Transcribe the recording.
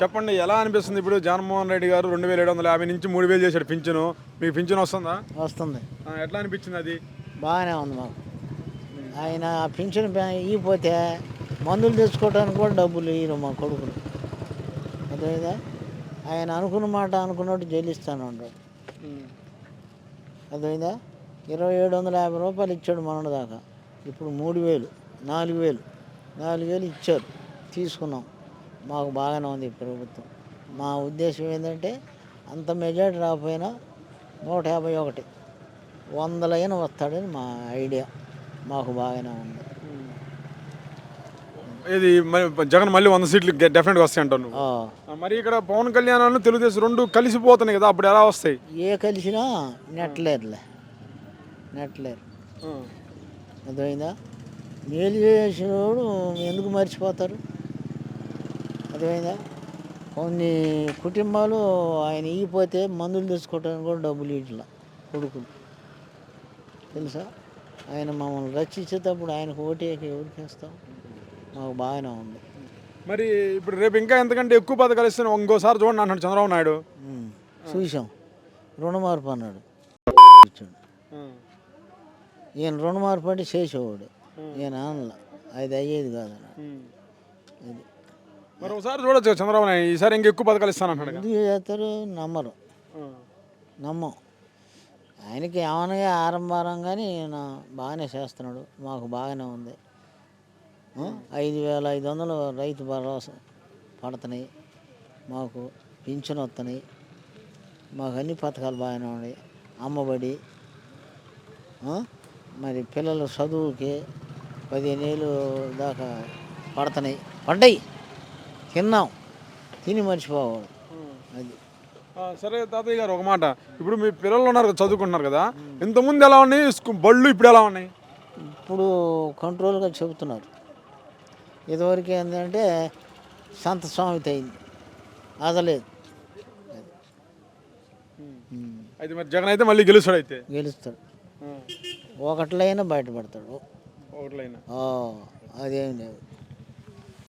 చెప్పండి ఎలా అనిపిస్తుంది ఇప్పుడు జగన్మోహన్ రెడ్డి గారు రెండు వేల ఏడు వందల యాభై నుంచి మూడు వేలు చేశాడు పింఛను? మీకు పింఛను వస్తుందా? వస్తుంది. ఆ, ఎట్లా అనిపించింది అది? బాగానే ఉంది మాకు. ఆయన పింఛన్ ఇగిపోతే మందులు తెచ్చుకోవడానికి కూడా డబ్బులు ఇయ్యరు మా కొడుకులు. అర్థమైందా? ఆయన అనుకున్న మాట అనుకున్నట్టు చెల్లిస్తాను ఉంటాడు అర్థమైందా? ఇరవై ఏడు వందల యాభై రూపాయలు ఇచ్చాడు మనడు దాకా. ఇప్పుడు మూడు వేలు నాలుగు వేలు నాలుగు వేలు ఇచ్చారు. తీసుకున్నాం. మాకు బాగానే ఉంది ప్రభుత్వం. మా ఉద్దేశం ఏంటంటే అంత మెజార్టీ రాకపోయినా నూట యాభై ఒకటి వందలైన వస్తాడని మా ఐడియా. మాకు బాగానే ఉంది. ఇది జగన్ మళ్ళీ వంద సీట్లు డెఫినెట్గా వస్తాయి ఆ, మరి ఇక్కడ పవన్ కళ్యాణ్ తెలుగుదేశం రెండు కలిసిపోతున్నాయి కదా అప్పుడు ఎలా వస్తాయి? ఏ కలిసినా నెట్లేరులే నెట్లేరు అర్థమైందా? మేలు చేసినోడు ఎందుకు మర్చిపోతారు? అర్థమైందా? కొన్ని కుటుంబాలు ఆయన ఇగిపోతే మందులు తెచ్చుకోవడానికి కూడా డబ్బులు ఇట్లా కొడుకులు. తెలుసా? ఆయన మమ్మల్ని రక్షించేటప్పుడు ఆయనకు ఓటేకి ఎవరికి వేస్తాం మాకు బాగానే ఉంది. మరి ఇప్పుడు రేపు ఇంకా ఎంతకంటే ఎక్కువ పథకాలు ఇస్తే ఇంకోసారి చూడండి అంటున్నాడు చంద్రబాబు నాయుడు. చూసాం రుణమార్పు అన్నాడు. ఈయన రుణమార్పు అంటే చేసేవాడు. ఈయన అనలా అది అయ్యేది కాదు అది. మరి చూడొచ్చు చంద్రబాబు నాయుడు. ఈసారి ఇంకా ఎక్కువ పథకాలు ఇస్తానంటాడు కదా. ఎందుకు చేస్తారు నమ్మరు. నమ్మం. ఆయనకి ఏమనగా ఆరంభారం కానీ ఈయన బాగానే చేస్తున్నాడు. మాకు బాగానే ఉంది. ఆ, ఐదు వేల ఐదు వందలు రైతు భరోసా పడుతున్నాయి. మాకు పింఛన్ వస్తున్నాయి. మాకు అన్ని పథకాలు బాగానే ఉన్నాయి. అమ్మబడి ఆ, మరి పిల్లల చదువుకి పదిహేను ఏళ్ళు దాకా పడుతున్నాయి. పడ్డాయి. తిన్నాం. తిని మర్చిపోవాలి. అది. సరే తాతయ్య గారు ఒక మాట. ఇప్పుడు మీ పిల్లలు ఉన్నారు కదా, చదువుకుంటున్నారు కదా ఇంతకుముందు ఎలా ఉన్నాయి? బళ్ళు ఇప్పుడు ఎలా ఉన్నాయి? ఇప్పుడు కంట్రోల్గా చెబుతున్నారు. ఇదివరకు ఏంటంటే సంత స్వామిత అయింది. అదలేదు. అయితే మరి జగన్ అయితే మళ్ళీ గెలుస్తాడు అయితే? గెలుస్తాడు. ఒకట్లైనా బయటపడతాడు. ఆ, అదేం లేదు.